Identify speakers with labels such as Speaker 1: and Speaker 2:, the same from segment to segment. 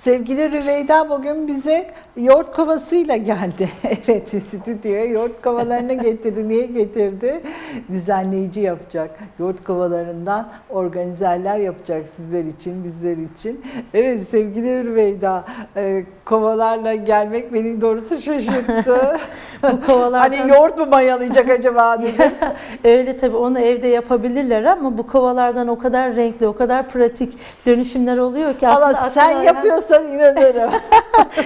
Speaker 1: Sevgili Rüveyda bugün bize yoğurt kovasıyla geldi. evet stüdyoya yoğurt kovalarını getirdi. Niye getirdi? Düzenleyici yapacak. Yoğurt kovalarından organizerler yapacak sizler için, bizler için. Evet sevgili Rüveyda e, kovalarla gelmek beni doğrusu şaşırttı.
Speaker 2: Bu kovalardan
Speaker 1: hani yoğurt mu mayalayacak acaba dedim.
Speaker 2: öyle tabii onu evde yapabilirler ama bu kovalardan o kadar renkli, o kadar pratik dönüşümler oluyor ki
Speaker 1: Allah sen
Speaker 2: akıl
Speaker 1: yapıyorsan inanırım.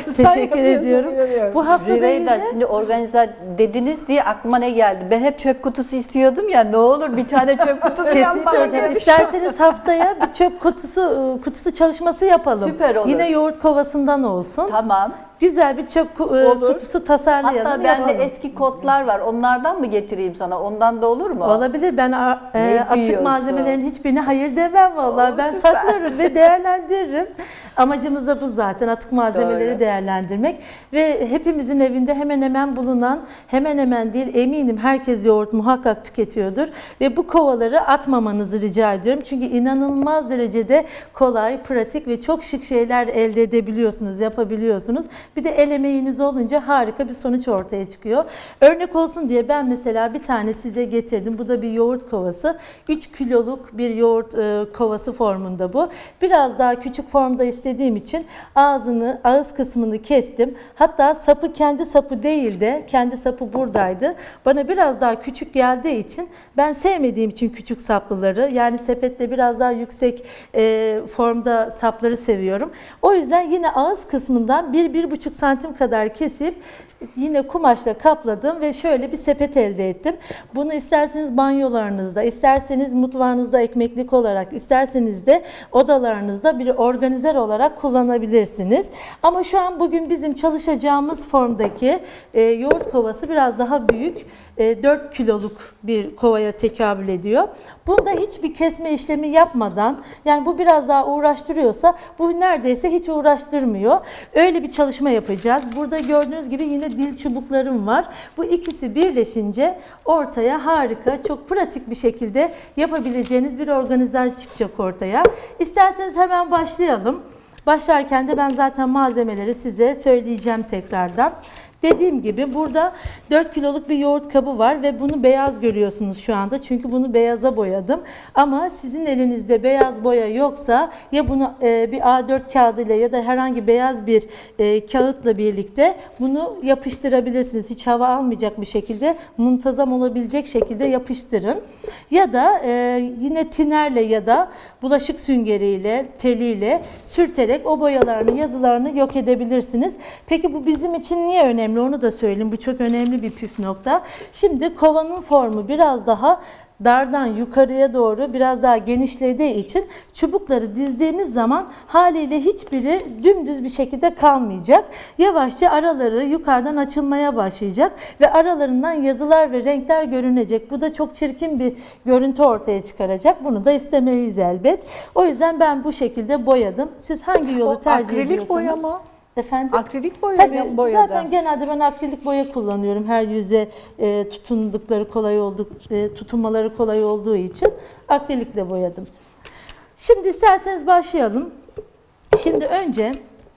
Speaker 2: Teşekkür ediyorum.
Speaker 1: inanıyorum.
Speaker 2: Bu hafta de
Speaker 3: şimdi organizer dediniz diye aklıma ne geldi? Ben hep çöp kutusu istiyordum ya ne olur bir tane çöp kutusu demiştim.
Speaker 2: İsterseniz haftaya bir çöp kutusu kutusu çalışması yapalım.
Speaker 3: Süper olur.
Speaker 2: Yine yoğurt kovasından olsun.
Speaker 3: Tamam.
Speaker 2: Güzel bir çöp e,
Speaker 1: Olur.
Speaker 2: kutusu tasarlayalım.
Speaker 3: Hatta bende eski kotlar var. Onlardan mı getireyim sana? Ondan da olur mu?
Speaker 2: Olabilir. Ben e, atık malzemelerin hiçbirine hayır demem vallahi. Ben
Speaker 3: süper.
Speaker 2: saklarım ve değerlendiririm. Amacımız da bu zaten atık malzemeleri
Speaker 3: Doğru.
Speaker 2: değerlendirmek ve hepimizin evinde hemen hemen bulunan hemen hemen değil eminim herkes yoğurt muhakkak tüketiyordur ve bu kovaları atmamanızı rica ediyorum. Çünkü inanılmaz derecede kolay, pratik ve çok şık şeyler elde edebiliyorsunuz, yapabiliyorsunuz. Bir de el emeğiniz olunca harika bir sonuç ortaya çıkıyor. Örnek olsun diye ben mesela bir tane size getirdim. Bu da bir yoğurt kovası. 3 kiloluk bir yoğurt e, kovası formunda bu. Biraz daha küçük formda istediğim için ağzını, ağız kısmını kestim. Hatta sapı kendi sapı değil de kendi sapı buradaydı. Bana biraz daha küçük geldiği için ben sevmediğim için küçük saplıları yani sepetle biraz daha yüksek e, formda sapları seviyorum. O yüzden yine ağız kısmından 1-1,5 santim kadar kesip yine kumaşla kapladım ve şöyle bir sepet elde ettim. Bunu isterseniz banyolarınızda, isterseniz mutfağınızda ekmeklik olarak, isterseniz de odalarınızda bir organizer olarak kullanabilirsiniz. Ama şu an bugün bizim çalışacağımız formdaki e, yoğurt kovası biraz daha büyük. E, 4 kiloluk bir kovaya tekabül ediyor. Bunda hiçbir kesme işlemi yapmadan yani bu biraz daha uğraştırıyorsa bu neredeyse hiç uğraştırmıyor. Öyle bir çalışma yapacağız. Burada gördüğünüz gibi yine dil çubuklarım var. Bu ikisi birleşince ortaya harika, çok pratik bir şekilde yapabileceğiniz bir organizer çıkacak ortaya. İsterseniz hemen başlayalım. Başlarken de ben zaten malzemeleri size söyleyeceğim tekrardan. Dediğim gibi burada 4 kiloluk bir yoğurt kabı var ve bunu beyaz görüyorsunuz şu anda. Çünkü bunu beyaza boyadım. Ama sizin elinizde beyaz boya yoksa ya bunu e, bir A4 kağıdıyla ya da herhangi beyaz bir e, kağıtla birlikte bunu yapıştırabilirsiniz. Hiç hava almayacak bir şekilde muntazam olabilecek şekilde yapıştırın. Ya da e, yine tinerle ya da bulaşık süngeriyle, teliyle sürterek o boyalarını, yazılarını yok edebilirsiniz. Peki bu bizim için niye önemli onu da söyleyeyim. Bu çok önemli bir püf nokta. Şimdi kovanın formu biraz daha dardan yukarıya doğru biraz daha genişlediği için çubukları dizdiğimiz zaman haliyle hiçbiri dümdüz bir şekilde kalmayacak. Yavaşça araları yukarıdan açılmaya başlayacak ve aralarından yazılar ve renkler görünecek. Bu da çok çirkin bir görüntü ortaya çıkaracak. Bunu da istemeyiz elbet. O yüzden ben bu şekilde boyadım. Siz hangi yolu
Speaker 1: O
Speaker 2: tercih
Speaker 1: akrilik
Speaker 2: ediyorsunuz?
Speaker 1: boya mı?
Speaker 2: Efendim?
Speaker 1: Akrilik boya
Speaker 2: Tabii
Speaker 1: mı boyadı?
Speaker 2: zaten genelde ben akrilik boya kullanıyorum. Her yüze e, tutundukları kolay olduk, e, tutunmaları kolay olduğu için akrilikle boyadım. Şimdi isterseniz başlayalım. Şimdi önce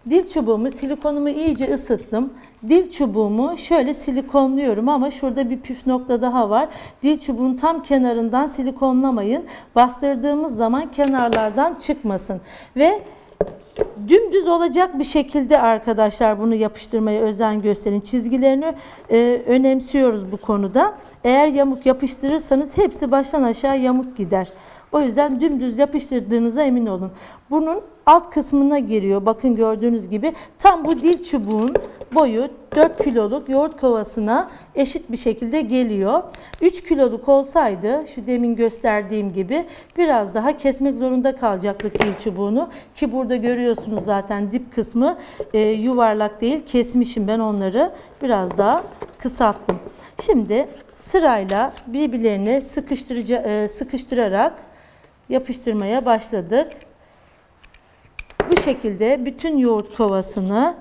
Speaker 2: dil çubuğumu, silikonumu iyice ısıttım. Dil çubuğumu şöyle silikonluyorum ama şurada bir püf nokta daha var. Dil çubuğun tam kenarından silikonlamayın. Bastırdığımız zaman kenarlardan çıkmasın. Ve dümdüz olacak bir şekilde arkadaşlar bunu yapıştırmaya özen gösterin. Çizgilerini e, önemsiyoruz bu konuda. Eğer yamuk yapıştırırsanız hepsi baştan aşağı yamuk gider. O yüzden dümdüz yapıştırdığınıza emin olun. Bunun alt kısmına giriyor. Bakın gördüğünüz gibi tam bu dil çubuğun boyu 4 kiloluk yoğurt kovasına eşit bir şekilde geliyor. 3 kiloluk olsaydı şu demin gösterdiğim gibi biraz daha kesmek zorunda kalacaktık dil çubuğunu. Ki burada görüyorsunuz zaten dip kısmı e, yuvarlak değil. Kesmişim ben onları. Biraz daha kısalttım. Şimdi sırayla birbirlerine sıkıştırıcı, e, sıkıştırarak yapıştırmaya başladık. Bu şekilde bütün yoğurt kovasını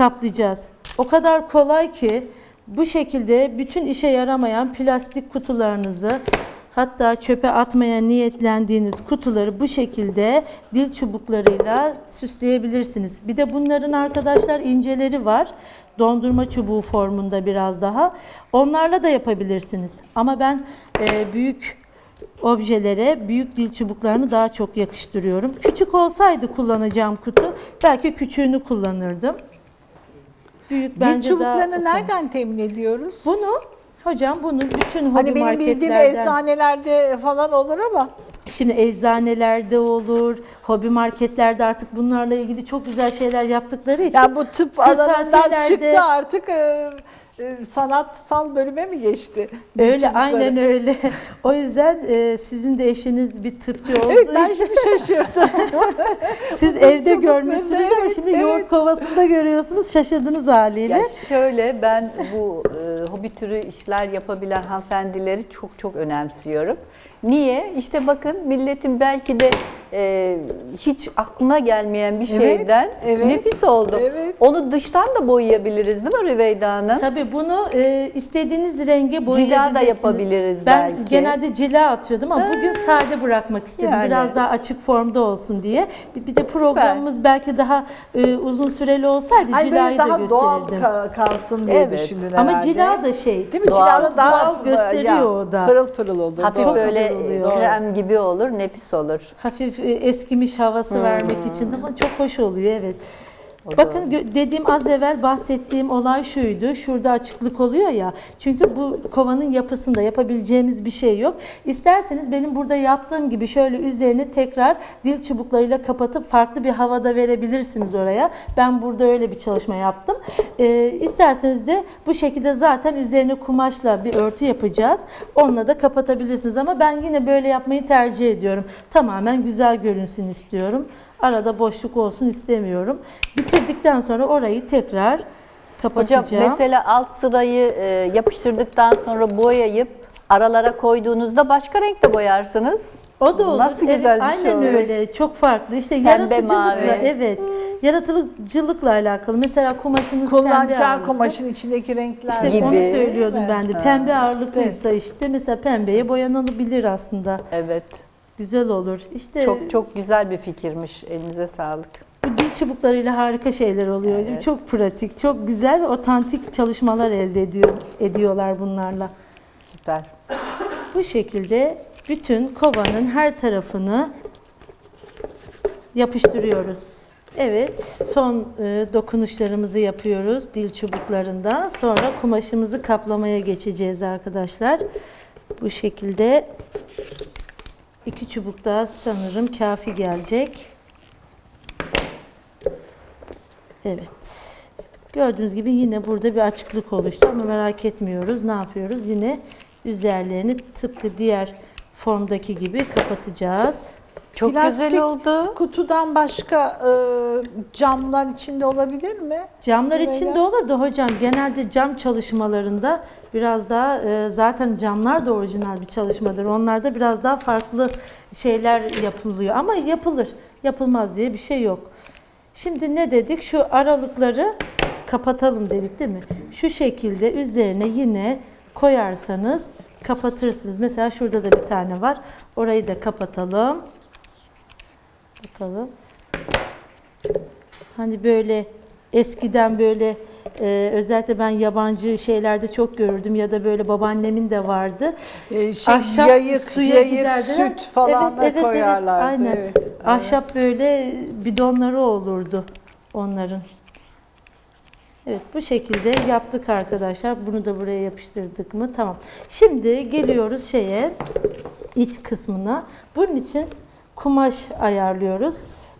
Speaker 2: kaplayacağız. O kadar kolay ki bu şekilde bütün işe yaramayan plastik kutularınızı Hatta çöpe atmaya niyetlendiğiniz kutuları bu şekilde dil çubuklarıyla süsleyebilirsiniz. Bir de bunların arkadaşlar inceleri var. Dondurma çubuğu formunda biraz daha. Onlarla da yapabilirsiniz. Ama ben e, büyük objelere büyük dil çubuklarını daha çok yakıştırıyorum. Küçük olsaydı kullanacağım kutu belki küçüğünü kullanırdım. Büyük
Speaker 1: Dil
Speaker 2: bence daha
Speaker 1: çubuklarını
Speaker 2: okey.
Speaker 1: nereden temin ediyoruz?
Speaker 2: Bunu hocam bunu bütün hobi
Speaker 1: Hani benim bildiğim eczanelerde falan olur ama
Speaker 2: Şimdi eczanelerde olur, hobi marketlerde artık bunlarla ilgili çok güzel şeyler yaptıkları için
Speaker 1: ya bu tıp alanından çıktı artık e, sanatsal bölüme mi geçti?
Speaker 2: Öyle aynen öyle. o yüzden e, sizin de eşiniz bir tıpçı olduğu
Speaker 1: Evet ben şimdi şaşırdım.
Speaker 2: siz evde görmüşsünüz ama
Speaker 1: evet,
Speaker 2: şimdi
Speaker 1: evet.
Speaker 2: yoğurt kovasında görüyorsunuz şaşırdınız haliyle.
Speaker 3: Ya şöyle ben bu e, hobi türü işler yapabilen hanımefendileri çok çok önemsiyorum. Niye? İşte bakın milletin belki de e, hiç aklına gelmeyen bir
Speaker 1: Evet,
Speaker 3: şeyden
Speaker 1: evet,
Speaker 3: nefis oldu.
Speaker 1: evet.
Speaker 3: Onu dıştan da boyayabiliriz değil mi Rüveyda Hanım?
Speaker 2: Tabii bunu e, istediğiniz renge boyayabilirsiniz.
Speaker 3: da yapabiliriz
Speaker 2: ben
Speaker 3: belki.
Speaker 2: genelde cila atıyordum ama bugün sade bırakmak istedim.
Speaker 3: Yani.
Speaker 2: Biraz daha açık formda olsun diye. Bir, bir de programımız belki daha e, uzun süreli olsaydı
Speaker 1: Ay
Speaker 2: cilayı da
Speaker 1: daha doğal
Speaker 2: gösterirdim.
Speaker 1: ka- kalsın diye
Speaker 3: Evet.
Speaker 1: düşündün
Speaker 2: Ama
Speaker 1: herhalde.
Speaker 2: cila da şey.
Speaker 1: Değil mi?
Speaker 3: Doğal-
Speaker 1: Cilada daha
Speaker 2: doğal gösteriyor o da.
Speaker 1: Pırıl pırıl olur.
Speaker 3: Hafif
Speaker 1: doğru.
Speaker 3: böyle
Speaker 2: oluyor.
Speaker 3: krem gibi olur, nefis olur.
Speaker 2: Hafif e, eskimiş havası vermek için ama çok hoş oluyor evet.
Speaker 3: O
Speaker 2: Bakın gö- dediğim az evvel bahsettiğim olay şuydu. Şurada açıklık oluyor ya. Çünkü bu kovanın yapısında yapabileceğimiz bir şey yok. İsterseniz benim burada yaptığım gibi şöyle üzerini tekrar dil çubuklarıyla kapatıp farklı bir havada verebilirsiniz oraya. Ben burada öyle bir çalışma yaptım. Ee, isterseniz de bu şekilde zaten üzerine kumaşla bir örtü yapacağız. Onunla da kapatabilirsiniz ama ben yine böyle yapmayı tercih ediyorum. Tamamen güzel görünsün istiyorum. Arada boşluk olsun istemiyorum. Bitirdikten sonra orayı tekrar
Speaker 3: Hocam
Speaker 2: kapatacağım.
Speaker 3: mesela alt sırayı e, yapıştırdıktan sonra boyayıp aralara koyduğunuzda başka renkte boyarsınız.
Speaker 2: o da olur.
Speaker 3: Nasıl
Speaker 2: Evet,
Speaker 3: güzel bir
Speaker 2: aynen
Speaker 3: şey olur.
Speaker 2: öyle. Çok farklı. İşte
Speaker 3: Pembe,
Speaker 2: yaratıcılıkla
Speaker 3: mavi.
Speaker 2: evet. Yaratıcılıkla alakalı. Mesela kumaşınız pembe ağırlıklı.
Speaker 1: kumaşın içindeki renkler
Speaker 2: İşte
Speaker 3: gibi.
Speaker 2: onu söylüyordum ben de. Pembe ağırlıklıysa işte mesela pembeye boyanabilir aslında.
Speaker 3: Evet.
Speaker 2: Güzel olur. İşte
Speaker 3: Çok çok güzel bir fikirmiş. Elinize sağlık.
Speaker 2: Bu dil çubuklarıyla harika şeyler oluyor.
Speaker 3: Evet.
Speaker 2: Çok pratik, çok güzel ve otantik çalışmalar elde ediyor ediyorlar bunlarla.
Speaker 3: Süper.
Speaker 2: Bu şekilde bütün kovanın her tarafını yapıştırıyoruz. Evet, son e, dokunuşlarımızı yapıyoruz dil çubuklarından. Sonra kumaşımızı kaplamaya geçeceğiz arkadaşlar. Bu şekilde iki çubuk daha sanırım kafi gelecek. Evet. Gördüğünüz gibi yine burada bir açıklık oluştu ama merak etmiyoruz. Ne yapıyoruz? Yine üzerlerini tıpkı diğer formdaki gibi kapatacağız.
Speaker 3: Çok
Speaker 1: Plastik
Speaker 3: güzel oldu.
Speaker 1: Kutudan başka e, camlar içinde olabilir mi?
Speaker 2: Camlar
Speaker 1: Böyle.
Speaker 2: içinde olur da hocam genelde cam çalışmalarında biraz daha e, zaten camlar da orijinal bir çalışmadır. Onlarda biraz daha farklı şeyler yapılıyor ama yapılır. Yapılmaz diye bir şey yok. Şimdi ne dedik? Şu aralıkları kapatalım dedik değil mi? Şu şekilde üzerine yine koyarsanız kapatırsınız. Mesela şurada da bir tane var. Orayı da kapatalım. Bakalım. Hani böyle eskiden böyle e, özellikle ben yabancı şeylerde çok görürdüm ya da böyle babaannemin de vardı.
Speaker 1: E, şey,
Speaker 2: Ahşap
Speaker 1: yayık,
Speaker 2: suya
Speaker 1: yayık
Speaker 2: giderdiler.
Speaker 1: süt falan
Speaker 2: Evet,
Speaker 1: da
Speaker 2: evet, evet,
Speaker 1: koyarlardı.
Speaker 2: aynen.
Speaker 1: Evet.
Speaker 2: Ahşap böyle bidonları olurdu onların. Evet bu şekilde yaptık arkadaşlar. Bunu da buraya yapıştırdık mı? Tamam. Şimdi geliyoruz şeye iç kısmına. Bunun için kumaş ayarlıyoruz.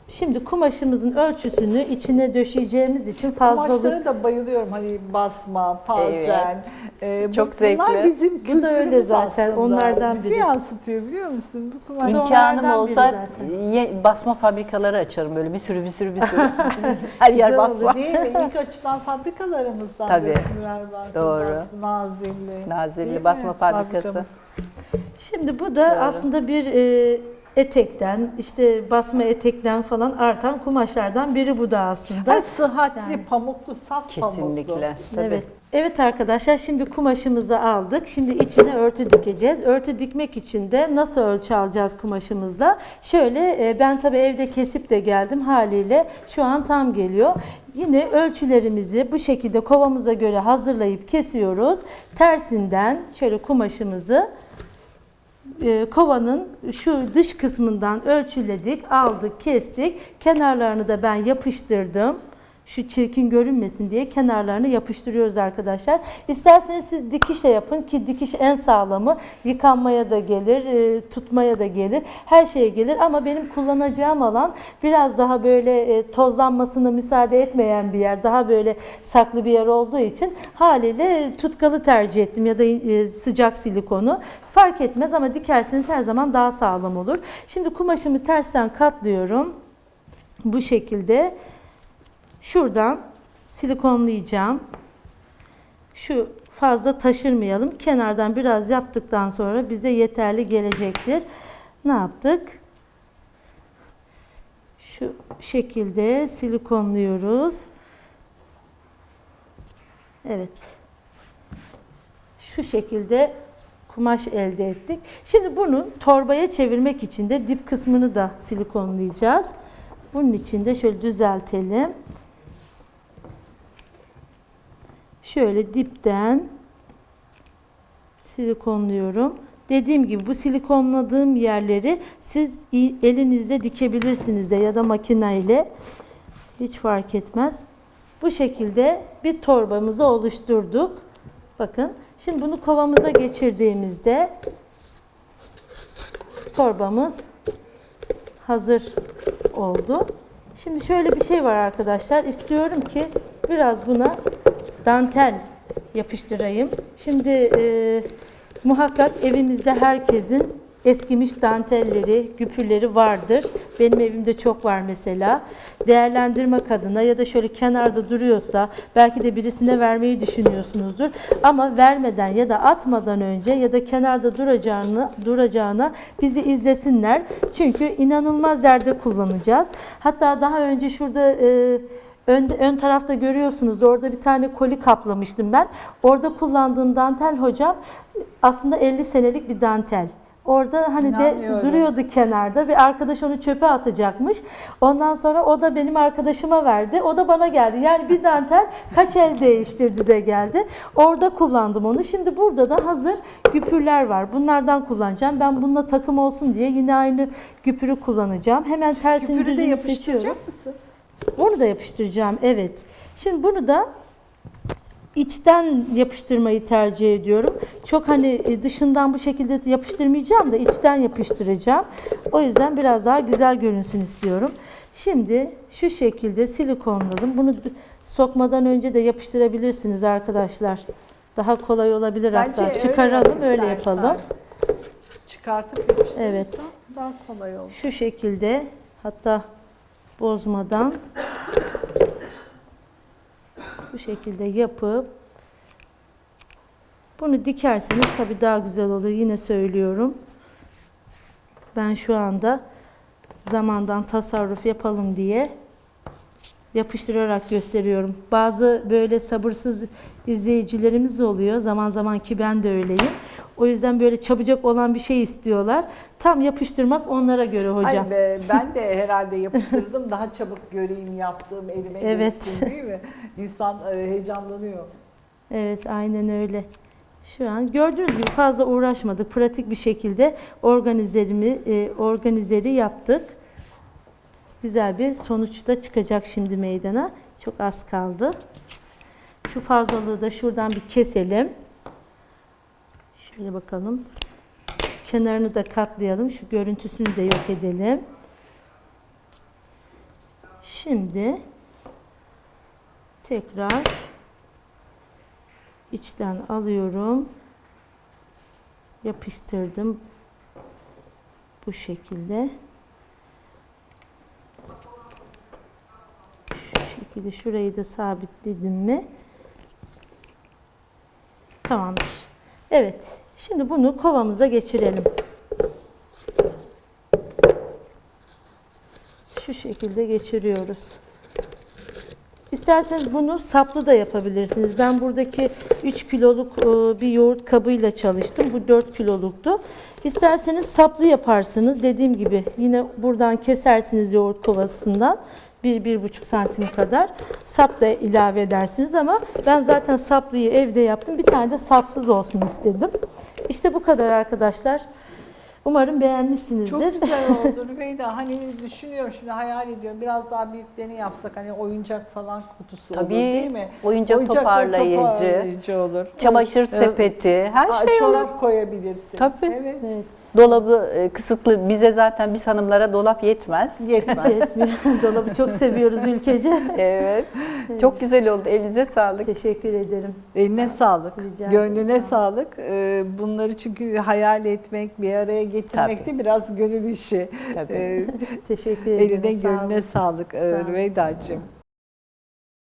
Speaker 2: Şimdi kumaşımızın ölçüsünü içine döşeyeceğimiz için fazlalık
Speaker 1: Kumaşlara da bayılıyorum. Hani basma, pazen. E, bu-
Speaker 3: Çok
Speaker 1: Bunlar
Speaker 3: zevkli.
Speaker 1: bizim
Speaker 2: Bu da
Speaker 1: kültürümüz
Speaker 2: öyle zaten,
Speaker 1: aslında.
Speaker 2: onlardan
Speaker 1: Bizi
Speaker 2: biri.
Speaker 1: yansıtıyor biliyor musun? Bu kumaş.
Speaker 2: İmkan-
Speaker 3: İmkanım olsa basma fabrikaları açarım böyle bir sürü bir sürü bir sürü. Her yer
Speaker 2: Güzel
Speaker 3: basma.
Speaker 1: Değil mi? İlk açılan fabrikalarımızdan
Speaker 3: Tabii.
Speaker 1: resimler var.
Speaker 3: Doğru.
Speaker 1: Basma, Nazilli.
Speaker 3: Nazilli
Speaker 1: Değil mi?
Speaker 3: basma fabrikası.
Speaker 1: Fabrikamız.
Speaker 2: Şimdi bu da aslında bir e, etekten, işte basma etekten falan artan kumaşlardan biri bu da aslında.
Speaker 1: Ha, sıhhatli,
Speaker 2: Yani.
Speaker 1: pamuklu, saf pamuklu.
Speaker 3: Kesinlikle. Tabii.
Speaker 2: Evet. Evet arkadaşlar şimdi kumaşımızı aldık. Şimdi içine örtü dikeceğiz. Örtü dikmek için de nasıl ölçü alacağız kumaşımızda? Şöyle e, ben tabii evde kesip de geldim haliyle şu an tam geliyor. Yine ölçülerimizi bu şekilde kovamıza göre hazırlayıp kesiyoruz. Tersinden şöyle kumaşımızı kovanın şu dış kısmından ölçüledik, aldık, kestik. Kenarlarını da ben yapıştırdım. Şu çirkin görünmesin diye kenarlarını yapıştırıyoruz arkadaşlar. İsterseniz siz dikişle yapın ki dikiş en sağlamı. Yıkanmaya da gelir, e, tutmaya da gelir, her şeye gelir. Ama benim kullanacağım alan biraz daha böyle e, tozlanmasına müsaade etmeyen bir yer. Daha böyle saklı bir yer olduğu için haliyle tutkalı tercih ettim ya da e, sıcak silikonu. Fark etmez ama dikerseniz her zaman daha sağlam olur. Şimdi kumaşımı tersten katlıyorum. Bu şekilde şuradan silikonlayacağım. Şu fazla taşırmayalım. Kenardan biraz yaptıktan sonra bize yeterli gelecektir. Ne yaptık? Şu şekilde silikonluyoruz. Evet. Şu şekilde kumaş elde ettik. Şimdi bunu torbaya çevirmek için de dip kısmını da silikonlayacağız. Bunun için de şöyle düzeltelim. Şöyle dipten silikonluyorum. Dediğim gibi bu silikonladığım yerleri siz elinizle dikebilirsiniz de ya da makineyle. Hiç fark etmez. Bu şekilde bir torbamızı oluşturduk. Bakın. Şimdi bunu kovamıza geçirdiğimizde torbamız hazır oldu. Şimdi şöyle bir şey var arkadaşlar. İstiyorum ki biraz buna dantel yapıştırayım. Şimdi e, muhakkak evimizde herkesin eskimiş dantelleri, güpürleri vardır. Benim evimde çok var mesela. Değerlendirmek adına ya da şöyle kenarda duruyorsa belki de birisine vermeyi düşünüyorsunuzdur. Ama vermeden ya da atmadan önce ya da kenarda duracağını duracağına bizi izlesinler. Çünkü inanılmaz yerde kullanacağız. Hatta daha önce şurada e, Ön, ön tarafta görüyorsunuz orada bir tane koli kaplamıştım ben. Orada kullandığım dantel hocam aslında 50 senelik bir dantel. Orada hani de duruyordu kenarda. Bir arkadaş onu çöpe atacakmış. Ondan sonra o da benim arkadaşıma verdi. O da bana geldi. Yani bir dantel kaç el değiştirdi de geldi. Orada kullandım onu. Şimdi burada da hazır güpürler var. Bunlardan kullanacağım. Ben bununla takım olsun diye yine aynı güpürü kullanacağım. Hemen tersini
Speaker 1: Küpürü de yapıştıracak
Speaker 2: seçiyorum.
Speaker 1: mısın?
Speaker 2: Onu da yapıştıracağım. Evet. Şimdi bunu da içten yapıştırmayı tercih ediyorum. Çok hani e, dışından bu şekilde yapıştırmayacağım da içten yapıştıracağım. O yüzden biraz daha güzel görünsün istiyorum. Şimdi şu şekilde silikonladım. Bunu sokmadan önce de yapıştırabilirsiniz arkadaşlar. Daha kolay olabilir
Speaker 1: Bence
Speaker 2: hatta. Çıkaralım öyle,
Speaker 1: istersen.
Speaker 2: yapalım.
Speaker 1: Çıkartıp yapıştırırsan
Speaker 2: Evet.
Speaker 1: daha kolay olur.
Speaker 2: Şu şekilde hatta bozmadan bu şekilde yapıp bunu dikerseniz tabii daha güzel olur. Yine söylüyorum. Ben şu anda zamandan tasarruf yapalım diye yapıştırarak gösteriyorum. Bazı böyle sabırsız izleyicilerimiz oluyor. Zaman zaman ki ben de öyleyim. O yüzden böyle çabucak olan bir şey istiyorlar. Tam yapıştırmak onlara göre hocam.
Speaker 1: Ay be, ben de herhalde yapıştırdım daha çabuk göreyim yaptığım elime
Speaker 2: Evet.
Speaker 1: geçsin değil mi? İnsan e, heyecanlanıyor.
Speaker 2: Evet aynen öyle. Şu an gördüğünüz gibi fazla uğraşmadık. Pratik bir şekilde organizerimi, e, organizeri yaptık. Güzel bir sonuç da çıkacak şimdi meydana. Çok az kaldı. Şu fazlalığı da şuradan bir keselim. Şöyle bakalım. Şu kenarını da katlayalım. Şu görüntüsünü de yok edelim. Şimdi tekrar içten alıyorum. Yapıştırdım. Bu şekilde. Şu şekilde şurayı da sabitledim mi? Tamamdır. Evet. Şimdi bunu kovamıza geçirelim. Şu şekilde geçiriyoruz. İster isterseniz bunu saplı da yapabilirsiniz. Ben buradaki 3 kiloluk e, bir yoğurt kabıyla çalıştım. Bu 4 kiloluktu. İsterseniz saplı yaparsınız. Dediğim gibi yine buradan kesersiniz yoğurt kovasından. 1-1,5 santim kadar sap da ilave edersiniz ama ben zaten saplıyı evde yaptım. Bir tane de sapsız olsun istedim. İşte bu kadar arkadaşlar. Umarım beğenmişsinizdir.
Speaker 1: Çok güzel oldu Rüveyda. Hani düşünüyorum şimdi hayal ediyorum. Biraz daha büyüklerini yapsak hani oyuncak falan kutusu olur
Speaker 3: Tabii,
Speaker 1: değil mi?
Speaker 3: oyuncak toparlayıcı.
Speaker 1: toparlayıcı olur.
Speaker 3: Çamaşır sepeti, her
Speaker 1: Aa,
Speaker 3: şey olur.
Speaker 1: çorap koyabilirsin.
Speaker 3: Tabii.
Speaker 1: Evet.
Speaker 2: Evet.
Speaker 3: Dolabı e, kısıtlı. Bize zaten biz hanımlara dolap yetmez.
Speaker 1: Yetmez.
Speaker 2: Yetmiyor. Dolabı çok seviyoruz ülkece.
Speaker 3: Evet. Çok güzel oldu. Elinize sağlık.
Speaker 2: Teşekkür ederim.
Speaker 1: Eline sağlık,
Speaker 2: Rica
Speaker 1: gönlüne sağlık. Ee, Bunları çünkü hayal etmek, bir araya getirmek de biraz gönül işi.
Speaker 3: Tabii.
Speaker 1: Ee,
Speaker 2: Teşekkür ederim.
Speaker 1: Eline gönlüne sağlık
Speaker 2: Sağ olun.
Speaker 1: Rüveyda'cığım.